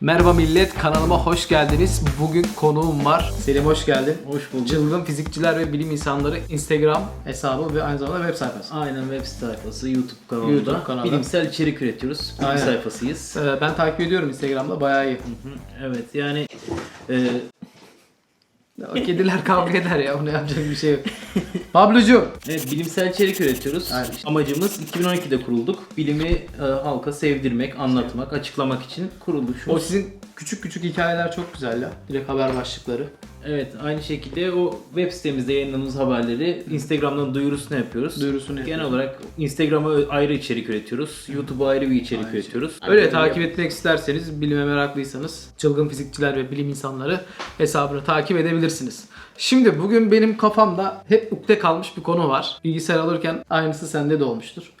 Merhaba millet, kanalıma hoş geldiniz. Bugün konuğum var. Selim hoş geldin. Hoş bulduk. Çılgın Fizikçiler ve Bilim İnsanları Instagram hesabı ve aynı zamanda web sayfası. Aynen web sayfası, YouTube kanalında. YouTube kanalı. Bilimsel içerik üretiyoruz. Bilim Aynen. sayfasıyız. Ee, ben takip ediyorum Instagram'da bayağı iyi. Hı, Evet yani e, O Kediler kavga eder ya, bunu yapacak bir şey yok. Pablocuğum. evet, bilimsel içerik üretiyoruz. Aynen. Amacımız 2012'de kurulduk. Bilimi e, halka sevdirmek, anlatmak, açıklamak için kuruluşumuz. O sizin küçük küçük hikayeler çok güzel ya. Direkt haber başlıkları. Evet aynı şekilde o web sitemizde yayınladığımız haberleri Instagram'dan duyurusunu yapıyoruz. Duyurusunu Genel yapıyoruz. olarak Instagram'a ayrı içerik üretiyoruz. YouTube'a ayrı bir içerik üretiyoruz. Öyle takip etmek isterseniz, bilime meraklıysanız Çılgın Fizikçiler ve Bilim İnsanları hesabını takip edebilirsiniz. Şimdi bugün benim kafamda hep ukde kalmış bir konu var. Bilgisayar alırken aynısı sende de olmuştur.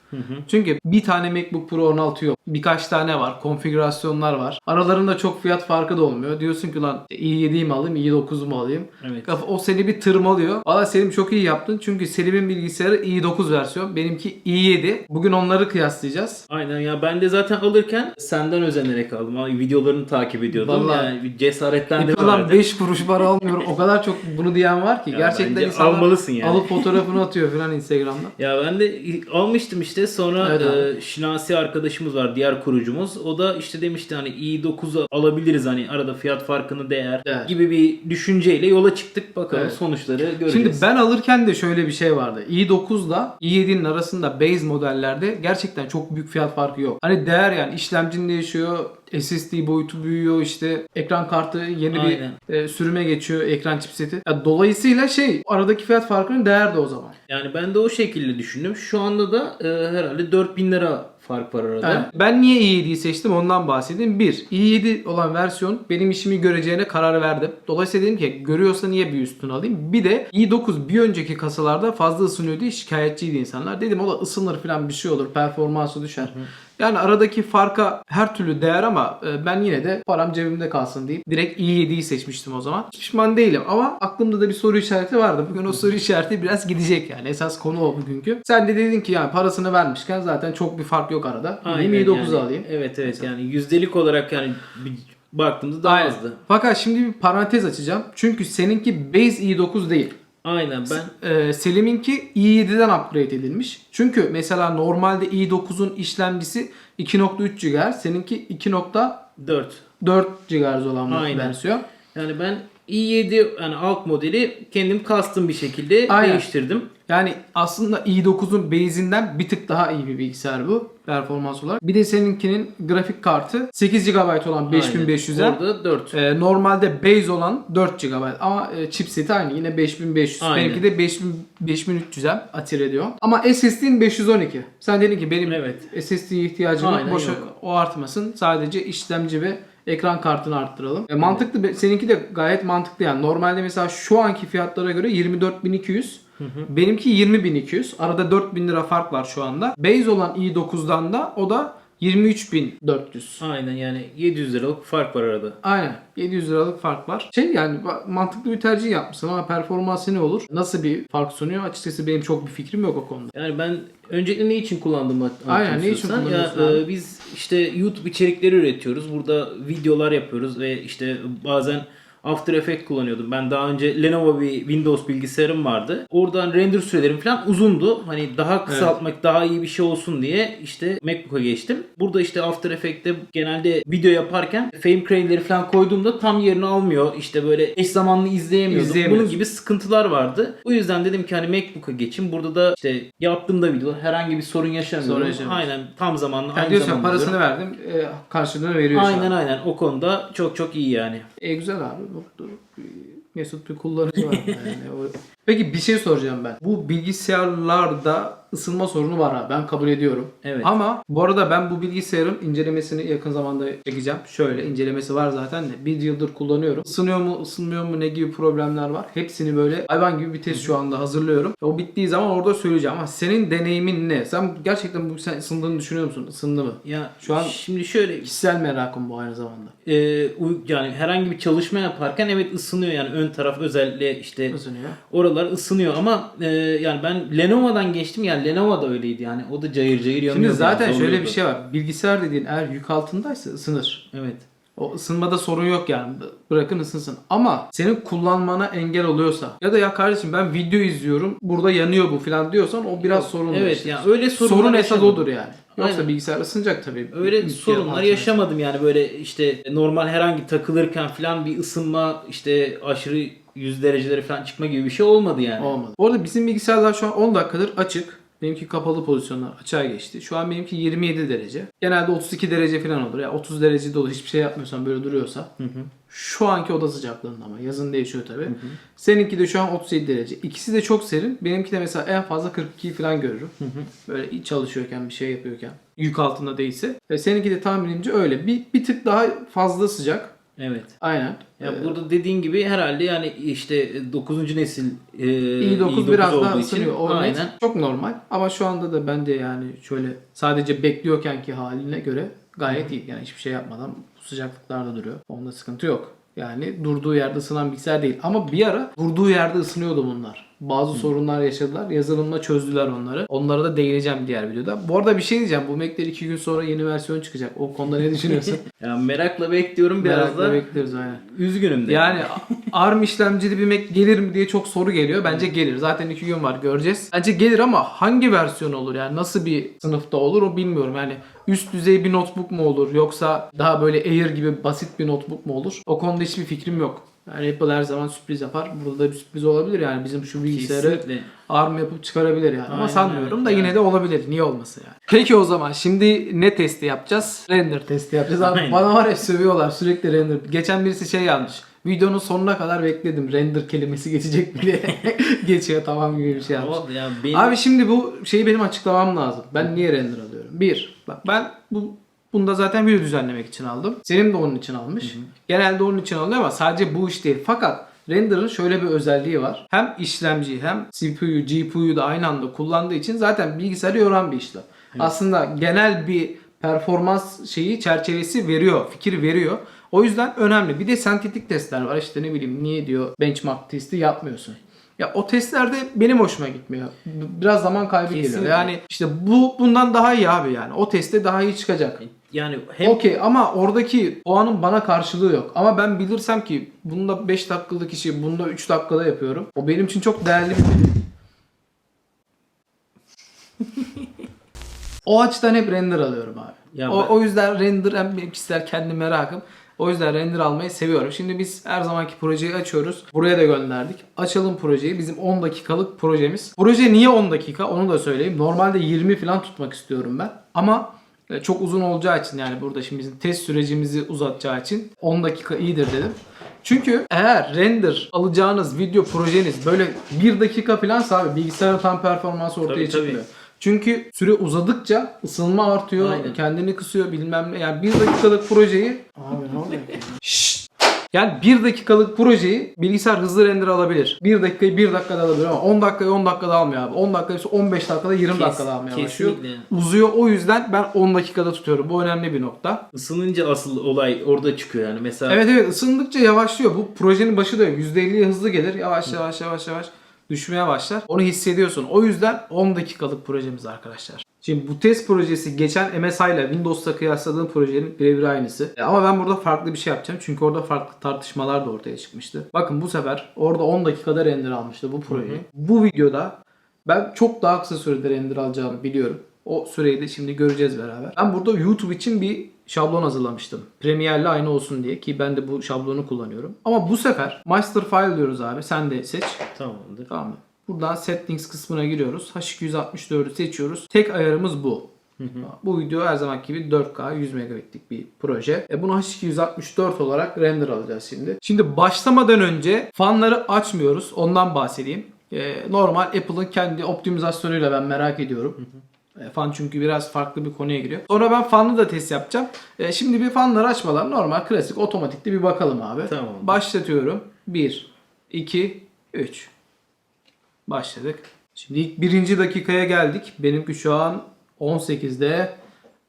Çünkü bir tane MacBook Pro 16 yok. Birkaç tane var. Konfigürasyonlar var. Aralarında çok fiyat farkı da olmuyor. Diyorsun ki lan i7'yi mi alayım, i9'u mu alayım? Evet. Kafa- O seni bir tırmalıyor. Valla Selim çok iyi yaptın. Çünkü Selim'in bilgisayarı i9 versiyon. Benimki i7. Bugün onları kıyaslayacağız. Aynen ya ben de zaten alırken senden özenerek aldım. Videolarını takip ediyordum. Vallahi. Yani cesaretlendim. Yapılan 5 kuruş para almıyorum. O kadar çok bunu diyen var ki. Ya Gerçekten insanlar almalısın yani. alıp fotoğrafını atıyor falan Instagram'da. Ya ben de almıştım işte sonra Evet e, Şinasi arkadaşımız var diğer kurucumuz. O da işte demişti hani i9'u alabiliriz hani arada fiyat farkını değer Evet. gibi bir düşünceyle yola çıktık. Bakalım Evet. sonuçları göreceğiz. Şimdi ben alırken de şöyle bir şey vardı. i9'la i7'nin arasında base modellerde gerçekten çok büyük fiyat farkı yok. Hani değer yani işlemcin değişiyor, SSD boyutu büyüyor işte ekran kartı yeni Aynen. bir e, sürüme geçiyor ekran chipseti. Ya dolayısıyla şey aradaki fiyat farkının değer de o zaman. Yani ben de o şekilde düşündüm. Şu anda da e, herhalde 4000 lira fark var arada. Yani ben niye i7'yi seçtim ondan bahsedeyim. Bir, i7 olan versiyon benim işimi göreceğine karar verdim. Dolayısıyla dedim ki görüyorsa niye bir üstünü alayım. Bir de i9 bir önceki kasalarda fazla ısınıyor diye şikayetçiydi insanlar. Dedim o da ısınır falan bir şey olur performansı düşer. Yani aradaki farka her türlü değer ama e, ben yine de param cebimde kalsın deyip direkt i7'yi seçmiştim o zaman. Pişman değilim ama aklımda da bir soru işareti vardı. Bugün o soru işareti biraz gidecek yani. Esas konu o bugünkü. Sen de dedin ki yani parasını vermişken zaten çok bir fark yok arada. Aynen i9'u yani. alayım. Evet evet yani yüzdelik olarak yani bir baktığımda daha Aynen. azdı. Fakat şimdi bir parantez açacağım. Çünkü seninki base i9 değil. Aynen ben Ee, Selim'inki i7'den upgrade edilmiş. Çünkü mesela normalde i9'un işlemcisi 2.3 GHz. Seninki 2.4 4 GHz olan Aynen. versiyon. Yani ben i7 yani alt modeli kendim custom bir şekilde Aynen. değiştirdim. Yani aslında i9'un base'inden bir tık daha iyi bir bilgisayar bu performans olarak. Bir de seninkinin grafik kartı 8 GB olan 5500'e Orada 4. Ee, normalde base olan 4 GB ama e, chipseti aynı yine 5500. Aynen. Benimki de 5000 5300'e atir ediyor. Ama SSD'in 512. Sen dedin ki benim Evet. SSD'ye ihtiyacım yok. Aynen Boşa yok. o artmasın. Sadece işlemci ve ekran kartını arttıralım. E, mantıklı. be- Seninki de gayet mantıklı yani. Normalde mesela şu anki fiyatlara göre 24200. Benimki 20200. Arada 4000 lira fark var şu anda. Base olan i9'dan da o da 23400. Aynen yani 700 liralık fark var arada. Aynen. 700 liralık fark var. Şey yani mantıklı bir tercih yapmışsın ama performansı ne olur? Nasıl bir fark sunuyor? Açıkçası benim çok bir fikrim yok o konuda. Yani ben öncelikle ne için kullandım Aynen, ne için kullanıyorsun ya, e, Biz işte YouTube içerikleri üretiyoruz. Burada videolar yapıyoruz ve işte bazen After Effects kullanıyordum. Ben daha önce Lenovo bir Windows bilgisayarım vardı. Oradan render sürelerim falan uzundu. Hani daha kısaltmak, daha iyi bir şey olsun diye işte MacBook'a geçtim. Burada işte After Effects'te genelde video yaparken frame crane'leri falan koyduğumda tam yerini almıyor. İşte böyle eş zamanlı izleyemiyordum. Bunun gibi sıkıntılar vardı. Bu yüzden dedim ki hani MacBook'a geçin. Burada da işte yaptığımda video herhangi bir sorun yaşamıyorum. Sorun. Aynen tam zamanlı Yani aynı diyorsun zamanda parasını izliyorum. verdim e, karşılığını veriyor Aynen aynen o konuda çok çok iyi yani. E güzel abi. Bu- Mesut bir kullanıcı var. Yani o- Peki bir şey soracağım ben. Bu bilgisayarlarda ısınma sorunu var abi. Ben kabul ediyorum. Evet. Ama bu arada ben bu bilgisayarın incelemesini yakın zamanda çekeceğim. Şöyle incelemesi var zaten de. Bir yıldır kullanıyorum. Isınıyor mu ısınmıyor mu ne gibi problemler var. Hepsini böyle hayvan gibi bir test şu anda hazırlıyorum. O bittiği zaman orada söyleyeceğim. Ama senin deneyimin ne? Sen gerçekten bu sen ısındığını düşünüyor musun? Isındı mı? Ya Şu an- şimdi şöyle Kişisel merakım bu aynı zamanda. e, yani herhangi bir çalışma yaparken evet ısınıyor yani ön taraf özellikle işte Isınıyor. oralar ısınıyor ama e, yani ben Lenovo'dan geçtim yani Lenovo da öyleydi yani o da cayır cayır yanıyordu. Şimdi zaten yani, şöyle bir şey var. Bilgisayar dediğin eğer yük altındaysa ısınır. Evet. O ısınmada sorun yok yani. Bırakın ısınsın. Ama senin kullanmana engel oluyorsa ya da ya kardeşim ben video izliyorum burada yanıyor bu falan diyorsan o biraz sorun. Evet işte. yani öyle sorunlar sorun esas odur yani. Yoksa Aynen. bilgisayar ısınacak tabii. Öyle sorunlar yaşamadım yani böyle işte normal herhangi takılırken falan bir ısınma işte aşırı 100 derecelere falan çıkma gibi bir şey olmadı yani. Olmadı. Bu arada bizim bilgisayarlar şu an 10 dakikadır açık. Benimki kapalı pozisyonlar açığa geçti. Şu an benimki 27 derece. Genelde 32 derece falan olur. Ya 30 derecede olur. Hiçbir şey yapmıyorsan böyle duruyorsa. Şu anki oda sıcaklığında ama yazın değişiyor tabii. Seninki de şu an 37 derece. İkisi de çok serin. Benimki de mesela en fazla 42 falan görürüm. Böyle çalışıyorken bir şey yapıyorken. Yük altında değilse. Ve seninki de tahminimce öyle. Bir, bir tık daha fazla sıcak. Evet. Aynen. Ya Ee, burada dediğin gibi herhalde yani işte 9. nesil e, i9 biraz daha ısınıyor. O aynen. net çok normal. Ama şu anda da ben de yani şöyle sadece bekliyorkenki haline göre gayet iyi. Yani hiçbir şey yapmadan bu sıcaklıklarda duruyor. Onda sıkıntı yok. Yani durduğu yerde ısınan bilgisayar değil. Ama bir ara durduğu yerde ısınıyordu bunlar. Bazı sorunlar yaşadılar. Yazılımla çözdüler onları. Onlara da değineceğim diğer videoda. Bu arada bir şey diyeceğim. Bu Mac'ler 2 gün sonra yeni versiyon çıkacak. O konuda ne düşünüyorsun? Ya merakla bekliyorum biraz Merakla da bekleriz aynen. üzgünüm de. Yani ARM işlemcili bir Mac gelir mi diye çok soru geliyor. Bence gelir. Zaten iki gün var göreceğiz. Bence gelir ama hangi versiyon olur yani nasıl bir sınıfta olur o bilmiyorum. Yani üst düzey bir notebook mu olur yoksa daha böyle Air gibi basit bir notebook mu olur? O konuda hiçbir fikrim yok. Yani Apple her zaman sürpriz yapar. Burada da bir sürpriz olabilir yani bizim şu bilgisayarı Kesinlikle. ARM yapıp çıkarabilir yani. Ama Aynen sanmıyorum öyle. da yine de olabilir. Niye olmasın yani. Peki o zaman şimdi ne testi yapacağız? Render testi yapacağız. Abi Aynen. bana var ya sövüyorlar sürekli render. Geçen birisi şey yazmış. Videonun sonuna kadar bekledim. Render kelimesi geçecek mi diye. Geçiyor tamam gibi bir şey yazmış. Ama ya benim Abi şimdi bu şeyi benim açıklamam lazım. Ben niye render alıyorum? Bir, bak ben bu Bunda zaten video düzenlemek için aldım. Senin de onun için almış. Genelde onun için alınıyor ama sadece bu iş değil. Fakat render'ın şöyle bir özelliği var. Hem işlemci hem CPU, GPU'yu da aynı anda kullandığı için zaten bilgisayarı yoran bir işlem. Aslında genel bir performans şeyi çerçevesi veriyor, fikir veriyor. O yüzden önemli. Bir de sentetik testler var. İşte ne bileyim niye diyor benchmark testi yapmıyorsun. Ya o testlerde benim hoşuma gitmiyor. Biraz zaman kaybı geliyor. Kesinlikle. Yani işte bu bundan daha iyi abi yani. O testte daha iyi çıkacak. Yani hem Okey ama oradaki puanın bana karşılığı yok. Ama ben bilirsem ki bunda 5 dakikalık işi bunda 3 dakikada yapıyorum. O benim için çok değerli bir O açıdan hep render alıyorum abi. Ya o, ben- o yüzden render hem kişisel kendi merakım. O yüzden render almayı seviyorum. Şimdi biz her zamanki projeyi açıyoruz. Buraya da gönderdik. Açalım projeyi. Bizim 10 dakikalık projemiz. Proje niye 10 dakika onu da söyleyeyim. Normalde 20 falan tutmak istiyorum ben. Ama çok uzun olacağı için yani burada şimdi bizim test sürecimizi uzatacağı için 10 dakika iyidir dedim. Çünkü eğer render alacağınız video projeniz böyle 1 dakika falan abi bilgisayarın tam performansı ortaya Tabii, tabii. çıkmıyor. Çünkü süre uzadıkça ısınma artıyor, Aynen. kendini kısıyor bilmem ne. Yani bir dakikalık projeyi... Abi ne oluyor! Yani bir dakikalık projeyi bilgisayar hızlı render alabilir. Bir dakikayı bir dakikada alabilir ama 10 dakikayı 10 dakikada almıyor abi. 10 dakikayı 15 dakikada 20 Kes- dakikada almaya başlıyor. kesinlikle. Uzuyor o yüzden ben 10 dakikada tutuyorum. Bu önemli bir nokta. ısınınca asıl olay orada çıkıyor yani. Mesela Evet evet ısındıkça yavaşlıyor. Bu projenin başı da yok. %50'ye hızlı gelir. Yavaş yavaş yavaş yavaş düşmeye başlar. Onu hissediyorsun. O yüzden 10 dakikalık projemiz arkadaşlar. Şimdi bu test projesi geçen MSI ile Windows'ta kıyasladığım projenin birebir aynısı. E, Ama ben burada farklı bir şey yapacağım. Çünkü orada farklı tartışmalar da ortaya çıkmıştı. Bakın bu sefer orada 10 dakikada render almıştı bu projeyi. Bu videoda ben çok daha kısa sürede render alacağımı biliyorum. O süreyi de şimdi göreceğiz beraber. Ben burada YouTube için bir şablon hazırlamıştım. Premiere'le aynı olsun diye ki ben de bu şablonu kullanıyorum. Ama bu sefer master file diyoruz abi. Sen de seç. tamamdır. Tamam? Buradan settings kısmına giriyoruz. H264'ü seçiyoruz. Tek ayarımız bu. Bu video her zamanki gibi 4K 100 megabitlik bir proje. E bunu H264 olarak render alacağız şimdi. Şimdi başlamadan önce fanları açmıyoruz. Ondan bahsedeyim. E, normal Apple'ın kendi optimizasyonuyla ben merak ediyorum. Fan çünkü biraz farklı bir konuya giriyor. Sonra ben fanlı da test yapacağım. E, şimdi bir fanları açmadan normal klasik otomatikli bir bakalım abi. Tamam. Başlatıyorum. 1, 2, 3. Başladık. Şimdi ilk birinci dakikaya geldik. Benimki şu an 18'de.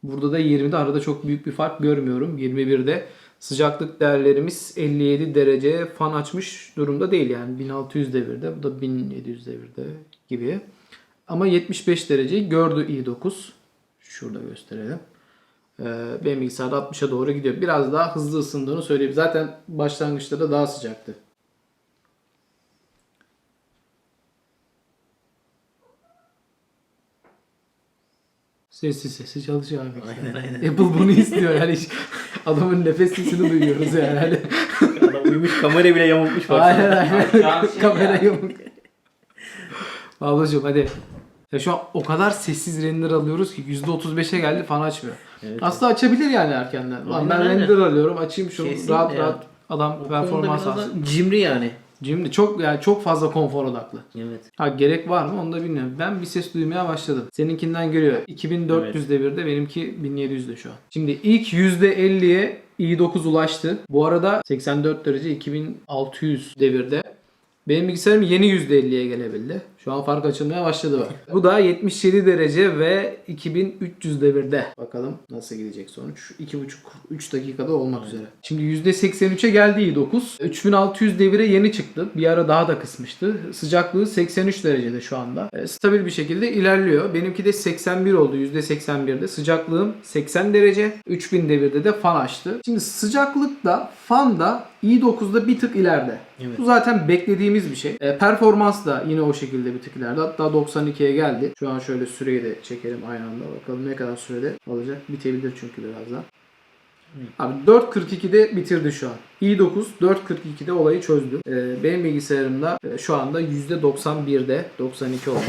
Burada da 20'de. Arada çok büyük bir fark görmüyorum. 21'de. Sıcaklık değerlerimiz 57 derece fan açmış durumda değil yani 1600 devirde. Bu da 1700 devirde gibi. Ama 75 dereceyi gördü i9. Şurada gösterelim. Ee, benim bilgisayarda 60'a doğru gidiyor. Biraz daha hızlı ısındığını söyleyeyim. Zaten başlangıçta da daha sıcaktı. Sessiz sessiz çalışıyor abi. Aynen aynen. Apple bunu istiyor yani. Hiç- Adamın nefes sesini duyuyoruz yani. Hani- Adam uyumuş kamera bile yamulmuş bak. aynen aynen. Şey Kamera ya. yok. Ablacığım hadi. Ya şu an o kadar sessiz render alıyoruz ki %35'e geldi fan açmıyor. Evet. Aslında açabilir yani erkenden. Lan Aynen, ben aynen. render alıyorum açayım şunu Kesinlikle rahat ya. rahat adam O konuda performans biraz da alsın. Cimri yani. Şimdi çok yani çok fazla konfor odaklı. Evet. Ha gerek var mı onu da bilmiyorum. Ben bir ses duymaya başladım. Seninkinden görüyor. 2400 devirde benimki 1700'de şu an. Şimdi ilk %50'ye i9 ulaştı. Bu arada 84 derece 2600 devirde. Benim bilgisayarım yeni %50'ye gelebildi. Şu an fark açılmaya başladı bak. Bu da 77 derece ve 2300 devirde. Bakalım nasıl gidecek sonuç. 2,5-3 dakikada olmak üzere. Şimdi %83'e geldi i9. 3600 devire yeni çıktı. Bir ara daha da kısmıştı. Sıcaklığı 83 derecede şu anda. E, stabil bir şekilde ilerliyor. Benimki de 81 oldu. %81'de. Sıcaklığım 80 derece. 3000 devirde de fan açtı. Şimdi sıcaklık da fan da i9'da bir tık ileride. Evet. Bu zaten beklediğimiz bir şey. E, performans da yine o şekilde bir tık ileride. Hatta 92'ye geldi. Şu an şöyle süreyi de çekelim aynı anda. Bakalım ne kadar sürede olacak. Bitebilir çünkü birazdan. Abi 4.42'de bitirdi şu an. i9 4.42'de olayı çözdü. E, benim bilgisayarımda e, şu anda %91'de 92 oldu.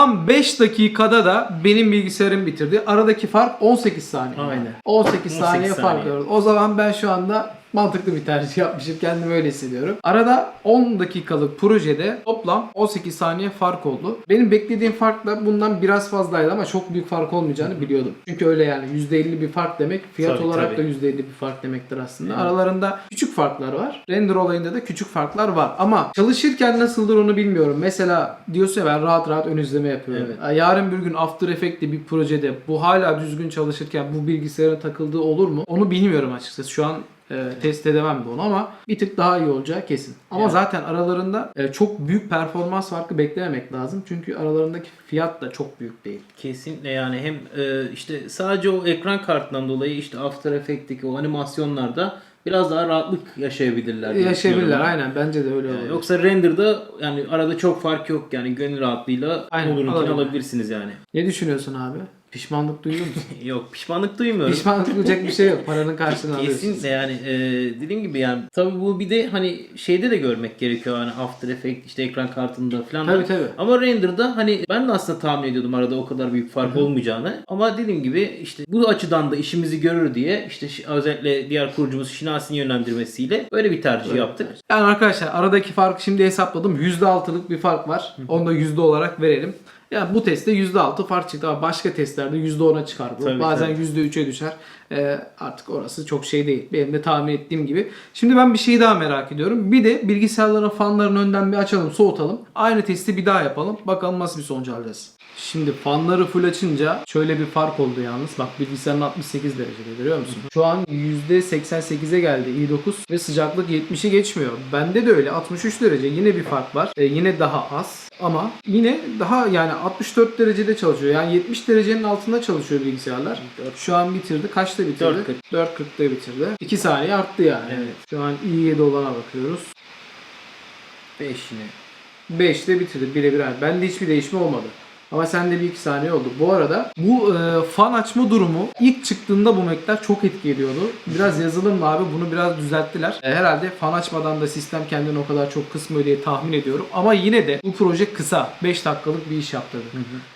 Tam 5 dakikada da benim bilgisayarım bitirdi. Aradaki fark 18 saniye. Aynen. 18 saniye 18 fark saniye. var. O zaman ben şu anda mantıklı bir tercih yapmışım. Kendimi öyle hissediyorum. Arada 10 dakikalık projede toplam 18 saniye fark oldu. Benim beklediğim fark da bundan biraz fazlaydı ama çok büyük fark olmayacağını biliyordum. Çünkü öyle yani %50 bir fark demek fiyat Tabii, olarak tabii. da %50 bir fark demektir aslında. Evet. Aralarında küçük farklar var. Render olayında da küçük farklar var. Ama çalışırken nasıldır onu bilmiyorum. Mesela diyorsun ya ben rahat rahat ön izleme yapıyorum. Evet. Ya Yarın bir gün After Effects'te bir projede bu hala düzgün çalışırken bu bilgisayara takıldığı olur mu? Onu bilmiyorum açıkçası. Şu an e, test edemem de onu ama bir tık daha iyi olacağı kesin. Ama Evet. zaten aralarında e, çok büyük performans farkı beklememek lazım. Çünkü aralarındaki fiyat da çok büyük değil. Kesinlikle yani hem e, işte sadece o ekran kartından dolayı işte After Effects'teki o animasyonlarda biraz daha rahatlık yaşayabilirler. Yaşayabilirler aynen bence de öyle olur. Yoksa render'da yani arada çok fark yok yani gönül rahatlığıyla Aynen, alabilirsiniz yani. Ne düşünüyorsun abi? Pişmanlık duyuyor musun? yok pişmanlık duymuyorum. Pişmanlık duyacak bir şey yok. Paranın karşılığını alıyorsun. Kesinlikle yani e, dediğim gibi yani tabii bu bir de hani şeyde de görmek gerekiyor hani After Effects işte ekran kartında falan. Tabii, tabii. Ama render'da hani ben de aslında tahmin ediyordum arada o kadar büyük fark olmayacağını. Ama dediğim gibi işte bu açıdan da işimizi görür diye işte özellikle diğer kurucumuz Şinasi'nin yönlendirmesiyle böyle bir tercih yaptık. Yani arkadaşlar aradaki farkı şimdi hesapladım. %6'lık bir fark var. Onu da yüzde olarak verelim. Yani bu testte %6 fark çıktı ama başka testlerde %10'a çıkar bu. Tabii, Bazen tabii. %3'e düşer. Ee, artık orası çok şey değil. Benim de tahmin ettiğim gibi. Şimdi ben bir şey daha merak ediyorum. Bir de bilgisayarların fanlarını önden bir açalım, soğutalım. Aynı testi bir daha yapalım. Bakalım nasıl bir sonuç alacağız. Şimdi fanları full açınca şöyle bir fark oldu yalnız. Bak bilgisayarın 68 derecede görüyor musun? Şu an %88'e geldi i9 ve sıcaklık 70'i geçmiyor. Bende de öyle 63 derece yine bir fark var. E, yine daha az ama yine daha yani 64 derecede çalışıyor. Yani 70 derecenin altında çalışıyor bilgisayarlar. Şu an bitirdi. Kaçta bitirdi? 4.40. 4.40'da bitirdi. 2 saniye arttı yani. Evet. Şu an i7 olana bakıyoruz. 5 yine. 5'te bitirdi birebir aynı. Bende hiçbir değişme olmadı. Ama sende bir iki saniye oldu. Bu arada bu e, fan açma durumu ilk çıktığında bu Mac'ler çok etki ediyordu. Biraz yazılımla abi bunu biraz düzelttiler. E, herhalde fan açmadan da sistem kendini o kadar çok kısmıyor diye tahmin ediyorum. Ama yine de bu proje kısa. 5 dakikalık bir iş yaptırdı.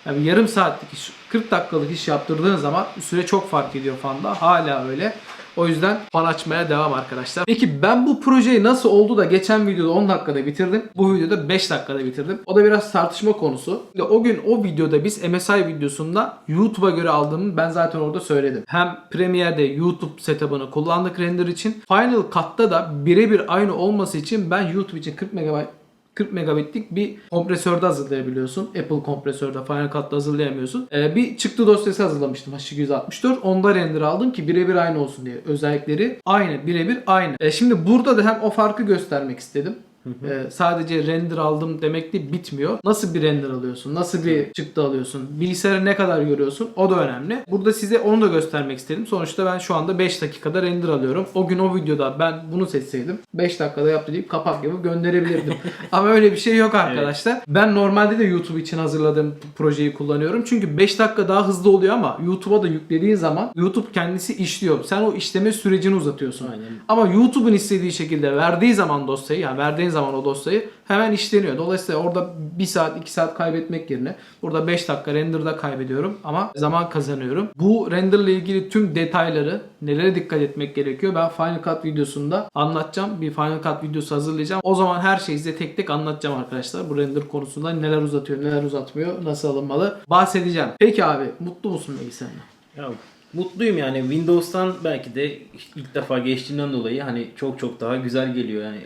Yani yarım saatlik iş, 40 dakikalık iş yaptırdığın zaman süre çok fark ediyor fanda. Hala öyle. O yüzden fan açmaya devam arkadaşlar. Peki ben bu projeyi nasıl oldu da geçen videoda 10 dakikada bitirdim. Bu videoda 5 dakikada bitirdim. O da biraz tartışma konusu. Ve o gün o videoda biz MSI videosunda YouTube'a göre aldığımı ben zaten orada söyledim. Hem Premiere'de YouTube setup'ını kullandık render için. Final Cut'ta da birebir aynı olması için ben YouTube için 40 MB 40 megabitlik bir kompresörde hazırlayabiliyorsun. Apple kompresörde Final Cut'ta hazırlayamıyorsun. Ee, bir çıktı dosyası hazırlamıştım H264. Onda render aldım ki birebir aynı olsun diye. Özellikleri aynı, birebir aynı. Ee, şimdi burada da hem o farkı göstermek istedim. Ee, sadece render aldım demek değil bitmiyor. Nasıl bir render alıyorsun? Nasıl bir çıktı alıyorsun? Bilgisayarı ne kadar görüyorsun? O da önemli. Burada size onu da göstermek istedim. Sonuçta ben şu anda 5 dakikada render alıyorum. O gün o videoda ben bunu seçseydim 5 dakikada yaptı deyip kapak yapıp gönderebilirdim. Ama öyle bir şey yok arkadaşlar. Ben normalde de YouTube için hazırladığım projeyi kullanıyorum. Çünkü 5 dakika daha hızlı oluyor ama YouTube'a da yüklediğin zaman YouTube kendisi işliyor. Sen o işleme sürecini uzatıyorsun. Aynen. Ama YouTube'un istediği şekilde verdiği zaman dosyayı yani verdiğin zaman o dosyayı hemen işleniyor. Dolayısıyla orada 1 saat 2 saat kaybetmek yerine burada 5 dakika renderda kaybediyorum ama zaman kazanıyorum. Bu render ile ilgili tüm detayları nelere dikkat etmek gerekiyor ben Final Cut videosunda anlatacağım. Bir Final Cut videosu hazırlayacağım. O zaman her şeyi size tek tek anlatacağım arkadaşlar. Bu render konusunda neler uzatıyor neler uzatmıyor nasıl alınmalı bahsedeceğim. Peki abi mutlu musun bilgisayarla? Ya mutluyum yani Windows'tan belki de ilk defa geçtiğinden dolayı hani çok çok daha güzel geliyor yani.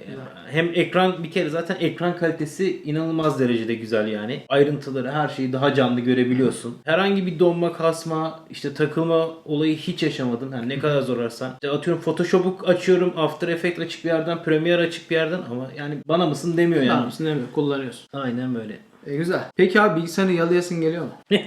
Hem ekran bir kere zaten ekran kalitesi inanılmaz derecede güzel yani. Ayrıntıları her şeyi daha canlı görebiliyorsun. Herhangi bir donma kasma işte takılma olayı hiç yaşamadım. Yani ne kadar zor ararsan. İşte atıyorum Photoshop'u açıyorum After Effects açık bir yerden Premiere açık bir yerden ama yani bana mısın demiyor yani. Yani. Ne mi? Kullanıyorsun. Aynen böyle. E, güzel. Peki abi bilgisayarı yalayasın geliyor mu?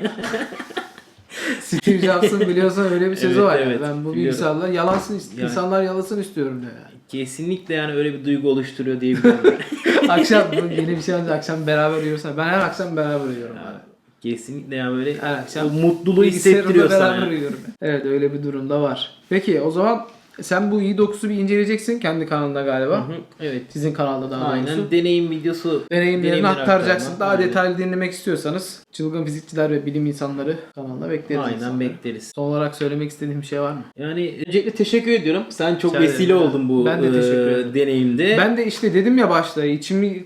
Steve Jobs'ın biliyorsun öyle bir sözü Evet, var. yani. evet, Ben bu biliyorum. yalansın, ist- Yani- insanlar yalasın istiyorum diyor yani. Kesinlikle yani öyle bir duygu oluşturuyor diyebilirim. akşam yeni bir şey olunca akşam beraber uyuyorsan ben her akşam beraber uyuyorum abi. Kesinlikle yani böyle Her akşam mutluluğu hissettiriyor sana. beraber yani. Evet öyle bir durumda var. Peki o zaman sen bu i9'u bir inceleyeceksin kendi kanalında galiba. Hı hı, Evet. Sizin kanalda daha Aynen doğrusu. deneyim videosu Deneyimlerini deneyimleri aktaracaksın. Daha Aynen. detaylı dinlemek istiyorsanız Çılgın Fizikçiler ve Bilim İnsanları kanalına bekleriz. Aynen insanları. bekleriz. Son olarak söylemek istediğim bir şey var mı? Yani öncelikle teşekkür ediyorum. Sen çok Rica vesile ederim. oldun bu Ben de teşekkür e, ederim. deneyimde. Ben de işte dedim ya başta içimi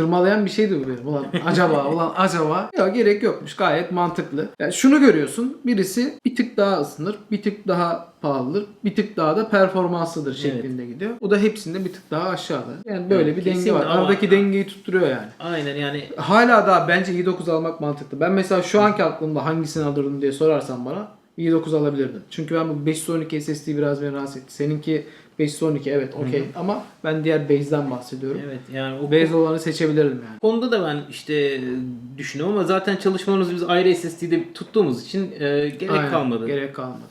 tırmalayan bir şeydi bu benim. Ulan acaba, ulan acaba. Yok gerek yokmuş. Gayet mantıklı. Yani şunu görüyorsun. Birisi bir tık daha ısınır, bir tık daha pahalıdır, bir tık daha da performanslıdır şeklinde gidiyor. Bu da hepsinde bir tık daha aşağıda. Yani böyle Evet, bir denge kesinlikle var. ama- Aradaki dengeyi tutturuyor yani. Aynen yani Hala daha bence i9 almak mantıklı. Ben mesela şu anki aklımda hangisini alırdım diye sorarsan bana i9 alabilirdim. Çünkü ben bu 512 SSD biraz beni rahatsız etti. Seninki 512 evet okey ama ben diğer base'den bahsediyorum. evet yani o Base olanı seçebilirdim yani. konuda da ben işte düşünüyorum ama zaten çalışmalarımızı biz ayrı SSD'de tuttuğumuz için e, gerek Aynen, kalmadı. Gerek kalmadı.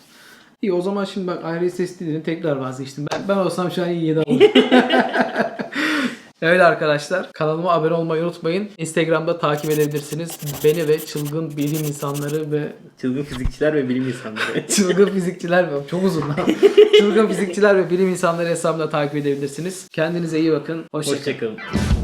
İyi o zaman şimdi bak ayrı SSD'den tekrar vazgeçtim. Ben, ben olsam şu an i7 alırım. Evet arkadaşlar kanalıma abone olmayı unutmayın. Instagram'da takip edebilirsiniz. Beni ve çılgın bilim insanları ve Çılgın fizikçiler ve bilim insanları. Çılgın fizikçiler mi? Çok uzun lan. Çılgın fizikçiler ve bilim insanları hesabında takip edebilirsiniz. Kendinize iyi bakın. Hoşçakalın. Hoşçakalın.